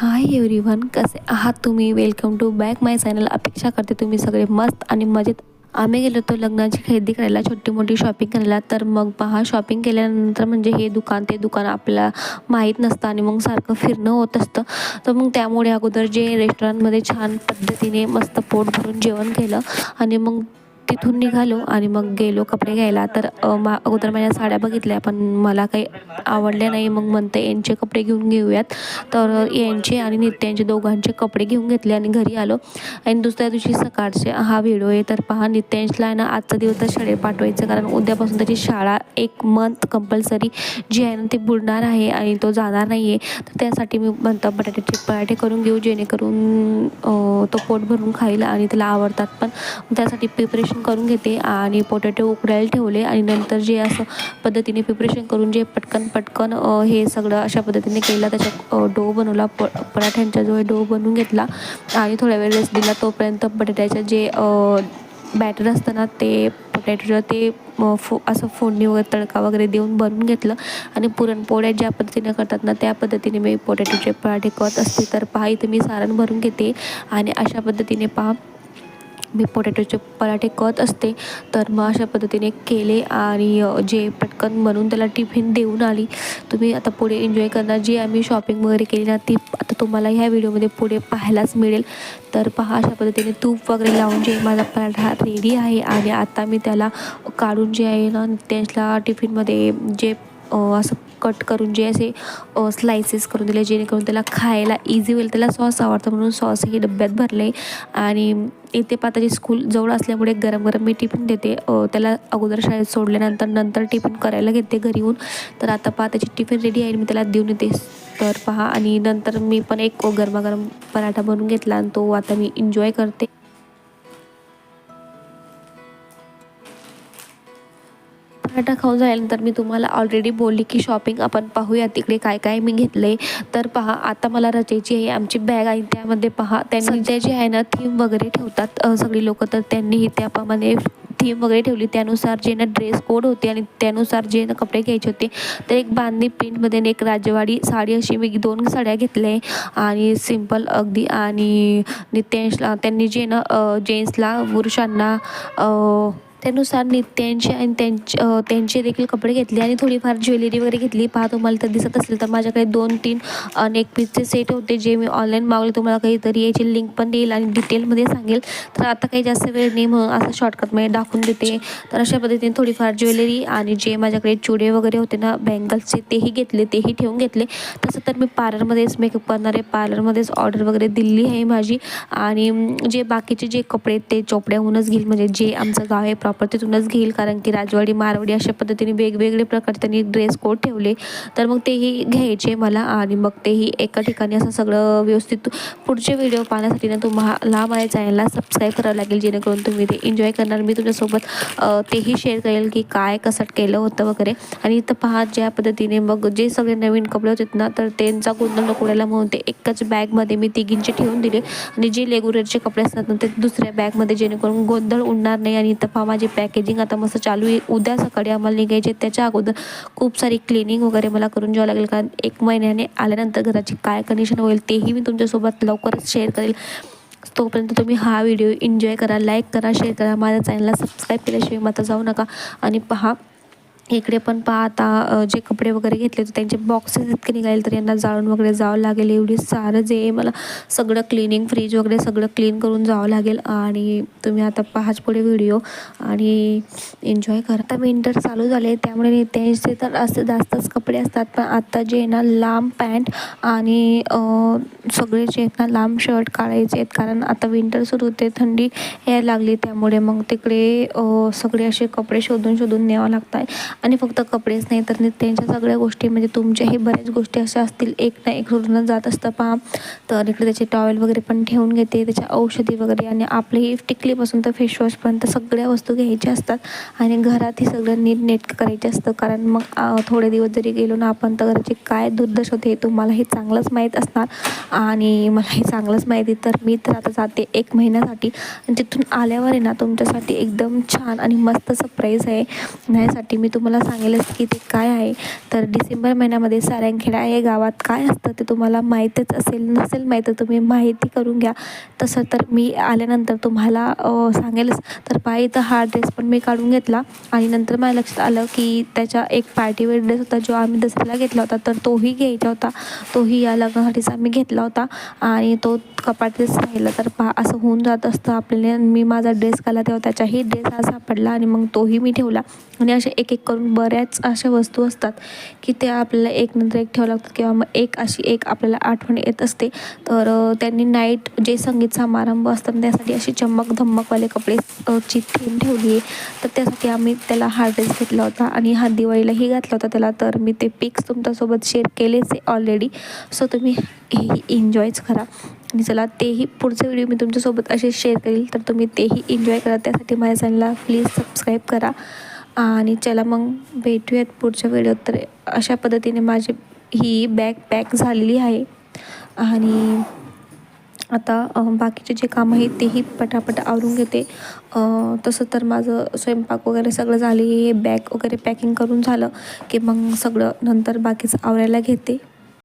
Hi everyone कसे आहात तुम्ही? Welcome to back my channel अपेक्षा करते तुम्ही सगळे मस्त आणि मजेत. आम्ही गेलो होतो लग्नाची खरेदी करायला छोटी मोठी शॉपिंग करायला. तर मग पहा शॉपिंग केल्यानंतर म्हणजे हे दुकान ते दुकान आपल्याला माहीत नसतं आणि मग सारखं फिरणं होत असतं. तर मग त्यामुळे अगोदर जे रेस्टॉरंटमध्ये छान पद्धतीने मस्त पोट भरून जेवण केलं आणि मग तिथून निघालो आणि मग गेलो कपडे घ्यायला. तर मा अगोदर माझ्या साड्या बघितल्या पण मला काही आवडल्या नाही. मग म्हणते यांचे कपडे घेऊन घेऊयात. तर यांचे आणि नित्यांचे दोघांचे कपडे घेऊन घेतले आणि घरी आलो. आणि दुसऱ्या दिवशी सकाळचे हा व्हिडिओ आहे तर पहा नित्यांशला आहे ना आजचा दिवस तर शाळेत पाठवायचं. कारण उद्यापासून त्याची शाळा एक मंथ कंपल्सरी जी आहे ना ती बुडणार आहे आणि तो जाणार नाही आहे तर त्यासाठी मी म्हणतो बटाट्याचे पराठे करून घेऊ जेणेकरून तो पोट भरून खाईल आणि त्याला आवडतात पण त्यासाठी प्रिपरेशन करून घेते आणि पोटॅटो उकडायला ठेवले आणि नंतर जे असं पद्धतीने प्रिपरेशन करून जे पटकन पटकन हे सगळं अशा पद्धतीने केलं. त्याच्या डो बनवला प पराठ्यांचा जो डो बनवून घेतला आणि थोड्या वेळ रेस्ट दिला. तोपर्यंत बटाट्याचं जे बॅटर असतं ना ते पोटॅटोचं ते फो असं फोडणी वगैरे तडका वगैरे देऊन बनवून घेतलं. आणि पुरणपोळ्या ज्या पद्धतीने करतात ना त्या पद्धतीने मी पोटॅटोचे पराठे करत असते. तर पहा इथं मी सारण भरून घेते. आणि अशा पद्धतीने पहा मी पोटॅटोचे पराठे करत असते तर मग अशा पद्धतीने केले आणि जे पटकन बनवून त्याला टिफिन देऊन आली. तुम्ही आता पुढे एन्जॉय करणार. जी आम्ही शॉपिंग वगैरे केली ना ती आता तुम्हाला ह्या व्हिडिओमध्ये पुढे पाहायलाच मिळेल. तर पहा अशा पद्धतीने तूप वगैरे लावून जे माझा पराठा रेडी आहे आणि आता मी त्याला काढून जे आहे ना त्याला टिफिनमध्ये जे असं कट करून जे असे स्लायसेस करून दिले जेणेकरून त्याला खायला इझी होईल त्याला सॉस आवडतं म्हणून सॉस हे डब्यात भरले. आणि इथे पाताची स्कूल जवळ असल्यामुळे गरम गरम मी टिफिन देते. त्याला अगोदर शाळेत सोडल्यानंतर नंतर टिफिन करायला घेते घरी येऊन. तर आता पाताची टिफिन रेडी आहे मी त्याला देऊन येते. तर पहा आणि नंतर मी पण एक गरमागरम पराठा बनवून घेतला आणि तो आता मी एन्जॉय करते. पराठा खाऊन झाल्यानंतर मी तुम्हाला ऑलरेडी बोलली की शॉपिंग आपण पाहूया. तिकडे काय काय मी घेतले. तर पहा आता मला रचेची आहे आमची बॅग आणि त्यामध्ये पहा त्यांनी जे जे आहे ना थीम वगैरे ठेवतात सगळी लोकं तर त्यांनीही त्याप्रमाणे थीम वगैरे ठेवली. त्यानुसार जे ना ड्रेस कोड होते आणि त्यानुसार जे ना कपडे घ्यायचे होते तर एक बांधणी प्रिंटमध्ये एक राजवाडी साडी अशी मी दोन साड्या घेतल्या आणि सिंपल अगदी आणि नित्यांशला त्यांनी जे ना जेंट्सला पुरुषांना त्यानुसार नित्यांचे आणि त्यांचे त्यांचे देखील कपडे घेतले आणि थोडीफार ज्वेलरी वगैरे घेतली. पहा तुम्हाला तर दिसत असेल तर माझ्याकडे दोन तीन नेक पीसचे सेट होते जे मी ऑनलाईन मागवले. तुम्हाला काहीतरी याची लिंक पण देईल आणि डिटेलमध्ये सांगेल. तर आता काही जास्त वेळ नाही म्हणून असं शॉर्टकटमध्ये दाखवून देते. तर अशा पद्धतीने थोडीफार ज्वेलरी आणि जे माझ्याकडे चुडे वगैरे होते ना बँगल्सचे तेही घेतले तेही ठेवून घेतले. तसं तर मी पार्लरमध्येच मेकअप करणारे पार्लरमध्येच ऑर्डर वगैरे दिली आहे माझी. आणि जे बाकीचे जे कपडे आहेत ते चोपड्याहूनच घेईल. म्हणजे जे आमचं गाव आहे प्रॉपर तिथूनच घेईल. कारण की राजवाडी मारवाडी अशा पद्धतीने वेगवेगळे प्रकारचे त्यांनी ड्रेस कोड ठेवले. तर मग तेही घ्यायचे मला आणि मग तेही एका ठिकाणी असं सगळं व्यवस्थित पुढचे व्हिडिओ पाहण्यासाठी ना तुम्हाला माझ्या चॅनलला सबस्क्राईब करावं लागेल. जेणेकरून तुम्ही ते एन्जॉय करणार. मी तुमच्यासोबत तेही शेअर करेल की काय कसं केलं होतं वगैरे. आणि इथं पहा ज्या पद्धतीने मग जे सगळे नवीन कपडे होते ना तर त्यांचा गोंधळ नको म्हणून ते एकाच बॅगमध्ये मी तिघींचे ठेवून दिले. आणि जे रेग्युलरचे कपडे असतात ना ते दुसऱ्या बॅगमध्ये जेणेकरून गोंधळ उडणार नाही. आणि इथं पहा माझी पॅकेजिंग आता मस्त चालू आहे. उद्या सकाळी आम्हाला निघायचे. त्याच्या अगोदर खूप सारी क्लिनिंग वगैरे मला करून घ्यावं लागेल. कारण एक महिन्याने आल्यानंतर घराची काय कंडिशन होईल तेही मी तुमच्यासोबत लवकरच शेअर करेल. तोपर्यंत तुम्ही हा व्हिडिओ एन्जॉय करा लाईक करा शेअर करा. माझ्या चॅनलला सबस्क्राईब केल्याशिवाय मात्र जाऊ नका. आणि पहा इकडे पण पहा आता जे कपडे वगैरे घेतले होते त्यांचे बॉक्सेस इतके निघाले तर यांना जाळून वगैरे जावं लागेल एवढी सारं जे मला सगळं क्लिनिंग फ्रीज वगैरे सगळं क्लीन करून जावं लागेल. आणि तुम्ही आता पाहाच पुढे व्हिडिओ आणि एन्जॉय करा. आता विंटर चालू झाले त्यामुळे त्यांचे तर असं जास्तच कपडे असतात पण आत्ता जे आहे ना लांब पॅन्ट आणि सगळे जे आहेत ना लांब शर्ट काढायचे आहेत कारण आता विंटर सुरू होते थंडी यायला लागली त्यामुळे मग तिकडे सगळे असे कपडे शोधून शोधून न्यावं लागत आहे आणि फक्त कपडेच नाही तर त्यांच्या सगळ्या गोष्टी म्हणजे तुमच्याही बऱ्याच गोष्टी अशा असतील एक ना एक सोडूनच जात असतं पहा तर इकडे त्याचे टॉवेल वगैरे पण ठेवून घेते त्याच्या औषधी वगैरे आणि आपली टिकलीपासून तर फेसवॉशपर्यंत सगळ्या वस्तू घ्यायच्या असतात. आणि घरातही सगळं नीट नेटकं करायचं असतं कारण मग थोडे दिवस जरी गेलो ना आपण तर घराची काय दुर्दश होते हे तुम्हाला हे चांगलंच माहीत असणार. आणि मला हे चांगलंच माहिती तर मी तर आता जाते एक महिन्यासाठी. जिथून तिथून आल्यावर आहे ना तुमच्यासाठी एकदम छान आणि मस्त सरप्राईज आहे. ह्यासाठी मी तुम्हाला तुम्हाला सांगेलच की ते काय आहे. तर डिसेंबर महिन्यामध्ये सारंगखेडा हे गावात काय असतं ते तुम्हाला माहीतच असेल नसेल माहीत तर तुम्ही माहिती करून घ्या. तसं तर मी आल्यानंतर तुम्हाला सांगेलच. तर पाय इथं हा ड्रेस पण मी काढून घेतला आणि नंतर माझ्या लक्षात आलं की त्याच्या एक पार्टीवेअर ड्रेस होता जो आम्ही दसऱ्याला घेतला होता. तर तोही घ्यायचा होता. तोही या लग्नासाठीच आम्ही घेतला होता आणि तो कपाटीच राहिला. तर पहा असं होऊन जात असतं आपल्याला. मी माझा ड्रेस काढला तेव्हा त्याचाही ड्रेस हा सापडला आणि मग तोही मी ठेवला. आणि असे एक एक करून बऱ्याच अशा वस्तू असतात की त्या आपल्याला एक नंतर एक ठेवावं लागतात किंवा मग एक अशी एक आपल्याला आठवण येत असते. तर त्यांनी नाईट जे संगीत समारंभ असतात त्यासाठी अशी चमक धमकवाले कपडे ची थीम ठेवली आहे. तर त्यासाठी आम्ही त्याला हा ड्रेस घेतला होता आणि हा दिवाळीलाही घातला होता त्याला. तर मी ते पिक्स तुमच्यासोबत शेअर केलेच आहे ऑलरेडी सो तुम्ही हेही एन्जॉयच करा. आणि चला तेही पुढचे व्हिडिओ मी तुमच्यासोबत असे शेअर करेल. तर तुम्ही तेही एन्जॉय करा. त्यासाठी माझ्या चॅनलला प्लीज सबस्क्राईब करा. आणि चला मग भेटूयात पुढच्या व्हिडिओत. तर अशा पद्धतीने माझी ही बॅग पॅक झालेली आहे. आणि आता बाकीचे जे काम आहेत तेही पटापट आवरून घेते. तसं तर माझं स्वयंपाक वगैरे सगळं झाले हे बॅग वगैरे पॅकिंग करून झालं की मग सगळं नंतर बाकीचं आवरायला घेते.